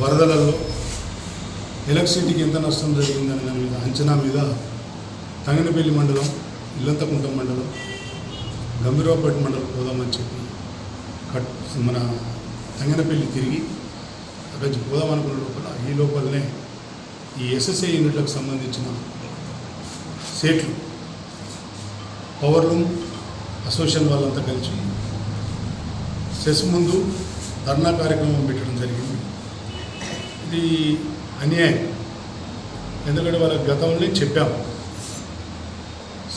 వరదలలో ఎలక్ట్రిసిటీకి ఎంత నష్టం జరిగిందనే దాని మీద అంచనా మీద తంగనపల్లి మండలం ఇల్లంతకుంట మండలం గంభీరావుపేట మండలం పోదామని చెప్పి కట్ మన తంగనపల్లి తిరిగి అక్కడి నుంచి పోదాం అనుకున్న లోపల ఈ లోపలనే ఈ ఎస్ఎస్ఐ యూనిట్లకు సంబంధించిన సేట్లు పవర్ రూమ్ అసోసియేషన్ వాళ్ళంతా కలిసి సెస్ ముందు ధర్నా కార్యక్రమం పెట్టడం జరిగింది. ఇది అన్యాయం? ఎందుకంటే వాళ్ళ గతంలో చెప్పాము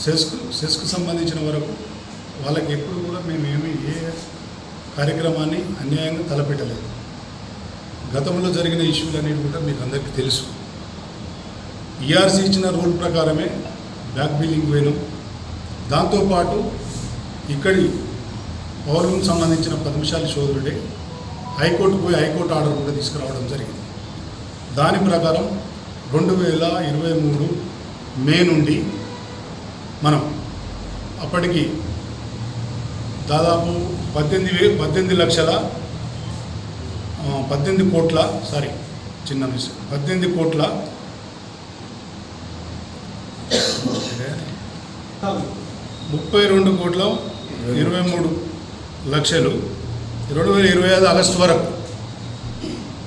సెస్కు సెస్కు సంబంధించిన వరకు వాళ్ళకి ఎప్పుడు కూడా మేమేమి ఏ కార్యక్రమాన్ని అన్యాయంగా తలపెట్టలేదు. గతంలో జరిగిన ఇష్యూలు అనేవి కూడా మీకు అందరికీ తెలుసు. ఈఆర్సీ ఇచ్చిన రూల్ ప్రకారమే బ్యాక్ బిల్లింగ్ వేయడం దాంతోపాటు ఇక్కడి పౌరులకు సంబంధించిన పద్మశాలి సోదరుడే హైకోర్టు పోయి హైకోర్టు ఆర్డర్ కూడా తీసుకురావడం జరిగింది. దాని ప్రకారం రెండు వేల ఇరవై మూడు మే నుండి మనం అప్పటికి దాదాపు పద్దెనిమిది వే పద్దెనిమిది లక్షల పద్దెనిమిది కోట్ల సారీ చిన్న మిస్ పద్దెనిమిది కోట్ల ముప్పై రెండు కోట్ల ఇరవై మూడు లక్షలు. రెండు వేల ఇరవై ఐదు ఆగస్టు వరకు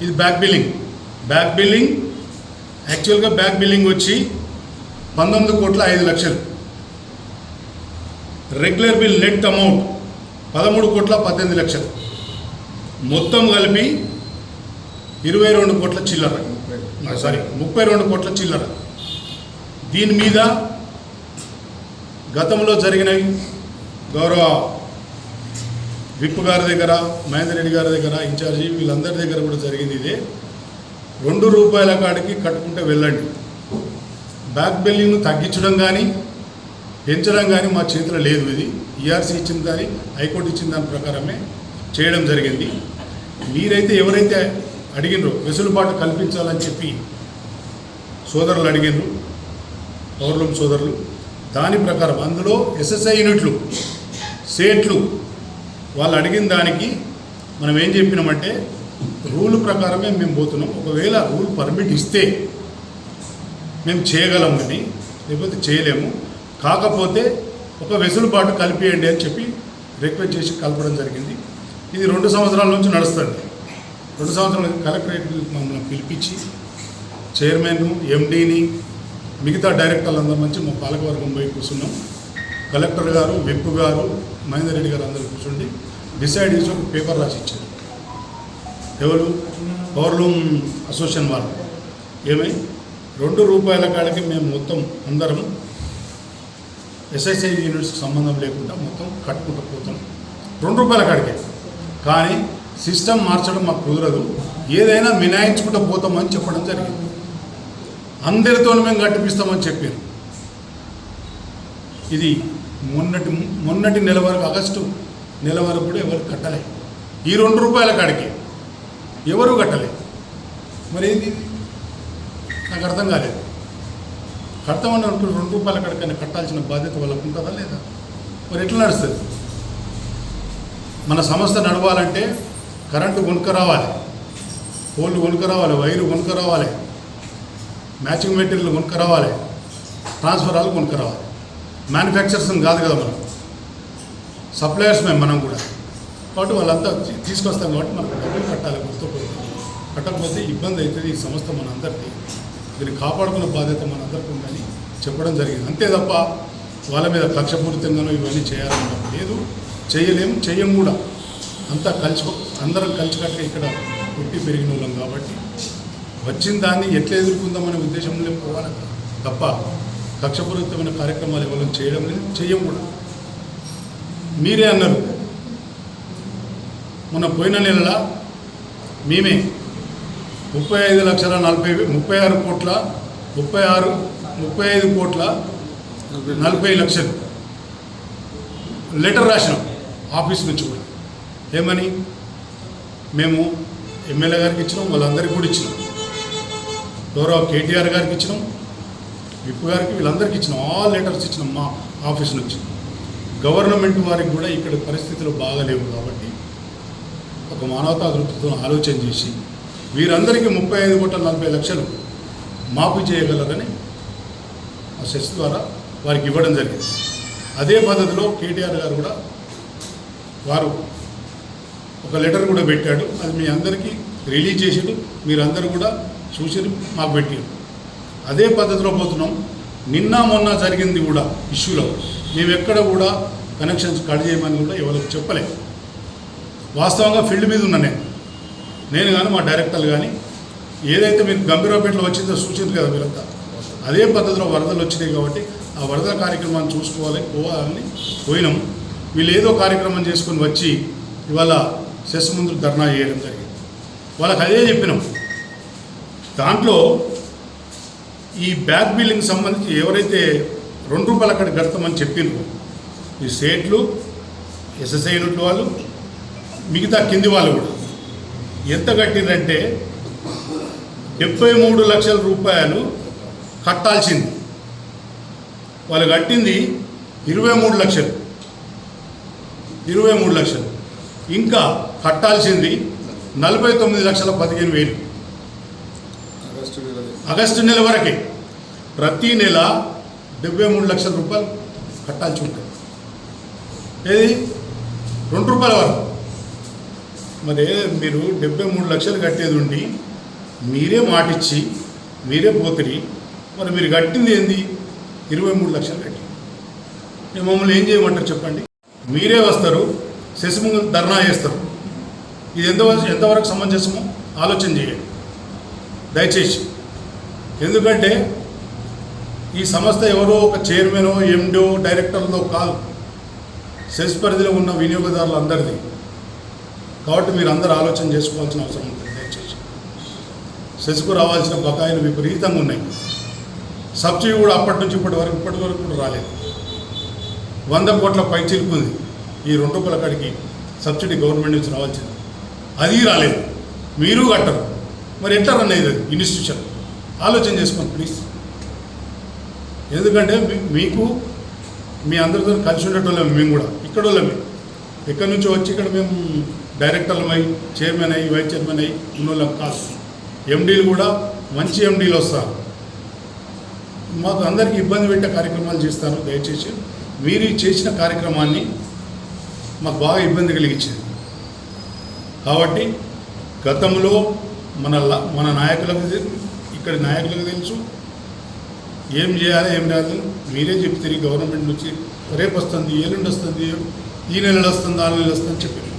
ఇది బ్యాక్ బిల్లింగ్ బ్యాక్ బిల్లింగ్ యాక్చువల్గా బ్యాక్ బిల్లింగ్ వచ్చి పంతొమ్మిది కోట్ల ఐదు లక్షలు. రెగ్యులర్ బిల్ నెట్ అమౌంట్ పదమూడు కోట్ల పద్దెనిమిది లక్షలు. మొత్తం కలిపి ఇరవై రెండు కోట్ల చిల్లర. సారీ ముప్పై రెండు కోట్ల చిల్లర. దీని మీద గతంలో జరిగినవి గౌరవ విప్పు గారి దగ్గర మహేందర్ రెడ్డి గారి దగ్గర ఇన్ఛార్జి వీళ్ళందరి దగ్గర కూడా జరిగింది ఇదే. రెండు రూపాయల కాడికి కట్టుకుంటే వెళ్ళండి. బ్యాక్ బిల్లింగ్ను తగ్గించడం కానీ పెంచడం కానీ మా చేతిలో లేదు ఇది. ఈఆర్సీ ఇచ్చిన దాని హైకోర్టు ఇచ్చిన దాని ప్రకారమే చేయడం జరిగింది. మీరైతే ఎవరైతే అడిగినరో వెసులుబాటు కల్పించాలని చెప్పి సోదరులు అడిగినరు పౌర్లం సోదరులు దాని ప్రకారం అందులో ఎస్ఎస్ఐ యూనిట్లు సేట్లు వాళ్ళు అడిగిన దానికి మనం ఏం చెప్పినామంటే రూల్ ప్రకారమే మేము పోతున్నాం. ఒకవేళ రూల్ పర్మిట్ ఇస్తే మేము చేయగలం అని లేకపోతే చేయలేము. కాకపోతే ఒక వెసులుబాటు కలిపియండి అని చెప్పి రిక్వెస్ట్ చేసి కలపడం జరిగింది. ఇది రెండు సంవత్సరాల నుంచి నడుస్తుంది. రెండు సంవత్సరాల కలెక్టరేట్ మమ్మల్ని పిలిపించి చైర్మన్ ఎండీని మిగతా డైరెక్టర్లు మంచి నుంచి మా పాలకవర్గం పోయి కూర్చున్నాం. కలెక్టర్ గారు విప్ గారు మహేందర్ రెడ్డి గారు అందరూ కూర్చుండి డిసైడ్ చేసి ఒక పేపర్ రాసి ఇచ్చారు. ఎవరు? పవర్లూమ్ అసోసియేషన్ వాళ్ళు. ఏమై? రెండు రూపాయల కాడికి మేము మొత్తం అందరం ఎస్ఎస్ఐ యూనిట్స్కి సంబంధం లేకుండా మొత్తం కట్టుకుంటూ పోతాం. రెండు రూపాయల కాడికే. కానీ సిస్టమ్ మార్చడం మాకు కుదరదు. ఏదైనా మినాయించుకుంటూ పోతామని చెప్పడం జరిగింది. అందరితో మేము కట్టిపిస్తామని చెప్పారు. ఇది మొన్నటి మొన్నటి నెల వరకు ఆగస్టు నెల వరకు కూడా ఎవరు కట్టలే. ఈ రెండు రూపాయల కాడికి. ఎవరు కట్టలేదు. మరి ఏంది నాకు అర్థం కాలేదు. కడతామని అనుకుని రెండు రూపాయల కాడికైనా కట్టాల్సిన బాధ్యత వాళ్ళకు ఉంటుందా లేదా? మరి ఎట్లా నడుస్తుంది? మన సంస్థ నడవాలంటే కరెంటు కొనుక రావాలి పోల్లు కొనుక రావాలి వైర్లు కొనుక రావాలి మ్యాచింగ్ మెటీరియల్ కొనుక రావాలి ట్రాన్స్ఫరాలు కొనుక రావాలి మ్యానుఫ్యాక్చర్స్ కాదు కదా మనం. సప్లయర్స్ మేము మనం కూడా. కాబట్టి వాళ్ళంతా తీసుకొస్తాం కాబట్టి మనకు డబ్బులు కట్టాలి గుర్తుపోతుంది కట్టకపోతే ఇబ్బంది అవుతుంది ఈ సంస్థ మనందరికీ. దీన్ని కాపాడుకునే బాధ్యత మనందరికీ ఉందని చెప్పడం జరిగింది. అంతే తప్ప వాళ్ళ మీద కక్షపూరితంగానో ఇవన్నీ చేయాలని లేదు. చేయలేము చేయం కూడా. అంతా కలిసి అందరం కలిసికట్టుగా ఇక్కడ పుట్టి పెరిగిన వాళ్ళం కాబట్టి వచ్చిన దాన్ని ఎట్లా ఎదుర్కొందామనే ఉద్దేశంలో పోవాలి తప్ప కక్షపూరితమైన కార్యక్రమాలు ఎవరైనా చేయడం లేదు చేయం కూడా. మీరే అన్నారు. మొన్న పోయిన నెలల మేమే ముప్పై ఐదు లక్షల నలభై ముప్పై ఆరు కోట్ల ముప్పై ఆరు ముప్పై ఐదు కోట్ల నలభై లక్షలు లెటర్ రాసినాం ఆఫీస్ నుంచి కూడా. ఏమని? మేము ఎమ్మెల్యే గారికి ఇచ్చినాం వాళ్ళందరికీ కూడా ఇచ్చినాం. గౌరవ కేటీఆర్ గారికి ఇచ్చినాం విప్పు గారికి వీళ్ళందరికీ ఇచ్చినాం. ఆల్ లెటర్స్ ఇచ్చినాం మా ఆఫీస్ నుంచి. గవర్నమెంట్ వారికి కూడా ఇక్కడ పరిస్థితులు బాగాలేవు కాబట్టి ఒక మానవతా దృక్పథం ఆలోచన చేసి వీరందరికీ ముప్పై ఐదు కోట్ల నలభై లక్షలు మాఫీ చేయగలరని ఆ సెస్ ద్వారా వారికి ఇవ్వడం జరిగింది. అదే పద్ధతిలో కేటీఆర్ గారు కూడా వారు ఒక లెటర్ కూడా పెట్టాడు. అది మీ అందరికీ రిలీజ్ చేసాడు మీరందరూ కూడా చూసి మాకు పెట్టారు. అదే పద్ధతిలో పోతున్నాం. నిన్న మొన్న జరిగింది కూడా ఇష్యూలో. మేము ఎక్కడ కూడా కనెక్షన్స్ కట్ చేయమని కూడా ఎవరికి చెప్పలేదు. వాస్తవంగా ఫీల్డ్ మీద ఉన్నా నేను. నేను కానీ మా డైరెక్టర్లు కానీ ఏదైతే మీరు గంభీరపేటలో వచ్చిందో సూచించారు కదా మీరంతా. అదే పద్ధతిలో వరదలు వచ్చినాయి కాబట్టి ఆ వరద కార్యక్రమాన్ని చూసుకోవాలి పోవాలని పోయినాం. వీళ్ళు ఏదో కార్యక్రమం చేసుకొని వచ్చి ఇవాళ సెస్ ముందు ధర్నా చేయడం జరిగింది. వాళ్ళకి అదే చెప్పినాం. దాంట్లో ఈ బ్యాక్ బిల్లింగ్ సంబంధించి ఎవరైతే రెండు రూపాయలు అక్కడ కడతామని చెప్పిండ్రు ఈ స్టేట్లు ఎస్ఎస్ఐ యూనిట్ వాళ్ళు మిగతా కింది వాళ్ళు కూడా. ఎంత కట్టిందంటే డెబ్బై మూడు లక్షల రూపాయలు కట్టాల్సింది. వాళ్ళు కట్టింది ఇరవై మూడు లక్షలు. ఇరవై మూడు లక్షలు. ఇంకా కట్టాల్సింది నలభై తొమ్మిది లక్షల పదిహేను వేలు. ఆగస్టు నెల వరకే. ప్రతి నెల డెబ్బై మూడు లక్షల రూపాయలు కట్టాల్సి ఉంటుంది. ఏది? రెండు రూపాయల వరకు. మరి మీరు డెబ్బై మూడు లక్షలు కట్టేది ఉండి మీరే మాటిచ్చి మీరే పోతిరి మరి మీరు కట్టింది ఏంది? ఇరవై మూడు లక్షలు కట్టి. నేను మమ్మల్ని ఏం చేయమంటారు చెప్పండి? మీరే వస్తారు శశిముంగ ధర్నా చేస్తారు. ఇది ఎంతవరకు ఎంతవరకు సమంజసమో ఆలోచన చేయండి. దయచేసి. ఎందుకంటే ఈ సంస్థ ఎవరో ఒక చైర్మనో ఎండో డైరెక్టర్లో కాదు. సెస్ పరిధిలో ఉన్న వినియోగదారులందరిది. కాబట్టి మీరు అందరూ ఆలోచన చేసుకోవాల్సిన అవసరం ఉంటుంది. దయచేసి సెస్కు రావాల్సిన బకాయిలు విపరీతంగా ఉన్నాయి. సబ్సిడీ కూడా అప్పటి నుంచి ఇప్పటి వరకు ఇప్పటి వరకు కూడా రాలేదు. వంద కోట్ల పై చిలుకుంది ఈ రెండు రూపాయల కాడికి సబ్సిడీ గవర్నమెంట్ నుంచి రావాల్సింది. అది రాలేదు. మీరు కట్టరు. మరి ఎట్లా రన్ అయ్యేది అది? ఇన్స్టిట్యూషన్ ఆలోచన చేసుకోండి ప్లీజ్ ఎందుకంటే మీకు మీ అందరితో కలిసి ఉండేటోళ్ళం మేము కూడా. ఇక్కడ వాళ్ళమే ఎక్కడి నుంచో వచ్చి ఇక్కడ మేము డైరెక్టర్లమై చైర్మన్ అయ్యి వైస్ చైర్మన్ అయ్యి ఉన్నోళ్ళం కాదు. ఎండీలు కూడా మంచి ఎండీలు వస్తారు. మాకు అందరికీ ఇబ్బంది పెట్టే కార్యక్రమాలు చేస్తారు దయచేసి. మీరు చేసిన కార్యక్రమాన్ని మాకు బాగా ఇబ్బంది కలిగించింది. కాబట్టి గతంలో మన ల- మన నాయకులకు ఇక్కడ నాయకులకు తెలుసు. ఏం చేయాలి ఏం రాదు మీరే చెప్తారు గవర్నమెంట్ నుంచి. రేపు వస్తుంది ఎల్లుండి వస్తుంది ఈ నెలలో వస్తుంది ఆ నెలలో వస్తుంది అని చెప్పారు.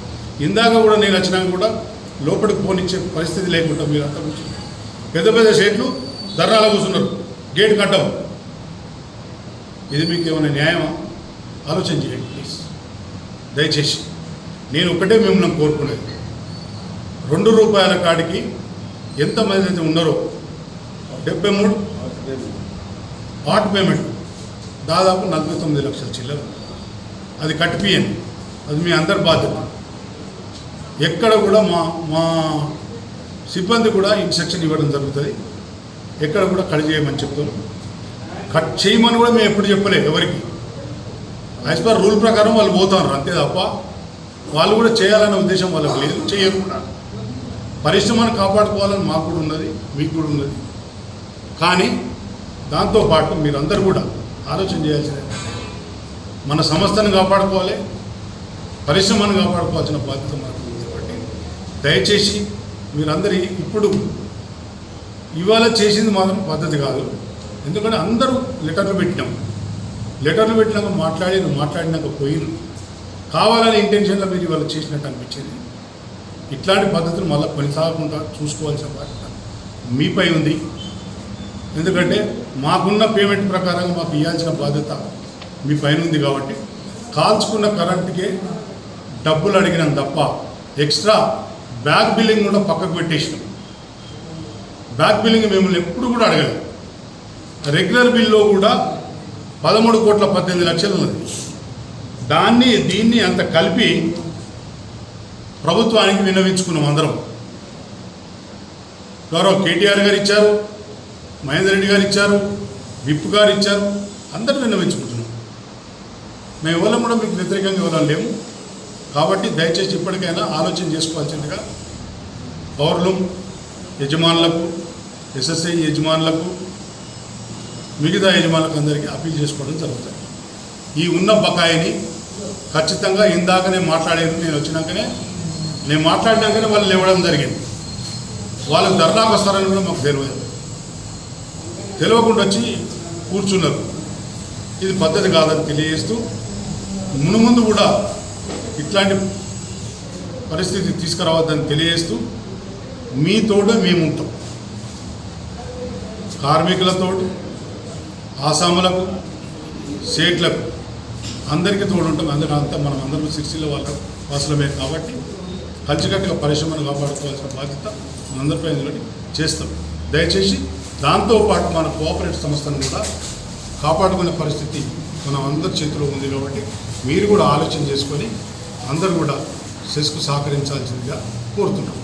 ఇందాక కూడా నేను వచ్చినాక కూడా లోపలికి పోనిచ్చే పరిస్థితి లేకుండా మీరు అంతా కూర్చున్నారు. పెద్ద పెద్ద షేట్లు ధర్నాలు కూర్చున్నారు. గేట్ కట్టం. ఇది మీకు ఏమైనా న్యాయమా? ఆలోచన చేయండి ప్లీజ్. దయచేసి. నేను ఒకటే మిమ్మల్ని కోరుకునేది. రెండు రూపాయల కాడికి ఎంతమంది అయితే ఉన్నారో డెబ్బై మూడు పార్ట్ పేమెంట్. దాదాపు నలభై తొమ్మిది లక్షల చిల్లర. అది కట్టిపియండి. అది మీ అందరి బాధ్యత. ఎక్కడ కూడా మా మా సిబ్బంది కూడా ఇన్స్ట్రక్షన్ ఇవ్వడం జరుగుతుంది. ఎక్కడ కూడా కట్ చేయమని చెప్తాను కట్ చేయమని కూడా మేము ఎప్పుడు చెప్పలేదు ఎవరికి. యాజ్ పర్ రూల్ ప్రకారం వాళ్ళు పోతారు అంతే తప్ప వాళ్ళు కూడా చేయాలనే ఉద్దేశం వాళ్ళకి లేదు చేయకుండా పరిశ్రమను కాపాడుకోవాలని మాకు కూడా ఉన్నది మీకు కూడా ఉన్నది. కానీ దాంతోపాటు మీరందరూ కూడా ఆలోచన చేయాల్సిందే మన సంస్థను కాపాడుకోవాలి పరిశ్రమను కాపాడుకోవాల్సిన బాధ్యత మనకు దయచేసి మీరందరి ఇప్పుడు ఇవాళ చేసింది మాత్రం పద్ధతి కాదు. ఎందుకంటే అందరూ లెటర్లు పెట్టినాం. లెటర్లు పెట్టినాక మాట్లాడి మాట్లాడినాక పోయిన కావాలని ఇంటెన్షన్లో మీరు ఇవాళ చేసినట్టు అనిపించింది. ఇట్లాంటి పద్ధతులు మళ్ళీ కొనసాగకుండా చూసుకోవాల్సిన బాధ్యత మీపై ఉంది. ఎందుకంటే మాకున్న పేమెంట్ ప్రకారంగా మాకు ఇవ్వాల్సిన బాధ్యత మీ పైన ఉంది కాబట్టి కాల్చుకున్న కరెంట్కే డబ్బులు అడిగినాం తప్ప ఎక్స్ట్రా బ్యాక్ బిల్లింగ్ కూడా పక్కకు పెట్టేసినాం. బ్యాక్ బిల్లింగ్ మిమ్మల్ని ఎప్పుడు కూడా అడగలేదు. రెగ్యులర్ బిల్లో కూడా పదమూడు కోట్ల పద్దెనిమిది లక్షలు ఉన్నది. దాన్ని దీన్ని అంత కలిపి ప్రభుత్వానికి విన్నవించుకున్నాం అందరం. గౌరవ కేటీఆర్ గారు ఇచ్చారు మహేందర్ రెడ్డి గారు ఇచ్చారు విప్ గారు ఇచ్చారు అందరూ విన్నవించుకుంటున్నాం. మేము ఎవరం కూడా మీకు వ్యతిరేకంగా ఇవ్వడం లేము. కాబట్టి దయచేసి ఇప్పటికైనా ఆలోచన చేసుకోవాల్సిందిగా పౌరులు యజమానులకు ఎస్ఎస్ఐ యజమానులకు మిగతా యజమానులకు అందరికీ అప్పీల్ చేసుకోవడం జరుగుతుంది. ఈ ఉన్న బకాయిని ఖచ్చితంగా ఇందాకనే మాట్లాడేది నేను వచ్చినాకనే నేను మాట్లాడినాకనే వాళ్ళు లేవడం జరిగింది. వాళ్ళు ధర్నాకు వస్తారని కూడా మాకు తెలియదు. తెలియకుండా వచ్చి కూర్చున్నారు. ఇది పద్ధతి కాదని తెలియజేస్తూ మునుముందు కూడా ఇట్లాంటి పరిస్థితి తీసుకురావద్దని తెలియజేస్తూ మీతోడు మేము ఉంటాం. కార్మికులతో ఆసాములకు సేట్లకు అందరికీ తోడు ఉంటాం. అందరూ అంతా మనం అందరం సిక్స్టీలో వాళ్ళ వాసులమే కాబట్టి కలిసికట్టుగా పరిశ్రమను కాపాడుకోవాల్సిన బాధ్యత మనందరిపై నిలబడి చేస్తాం. దయచేసి దాంతోపాటు మన కోఆపరేటివ్ సంస్థను కూడా కాపాడుకునే పరిస్థితి మనం అందరి చేతిలో ఉంది కాబట్టి మీరు కూడా ఆలోచన చేసుకొని అందరూ కూడా సెస్కు సహకరించాల్సిందిగా కోరుతున్నాం.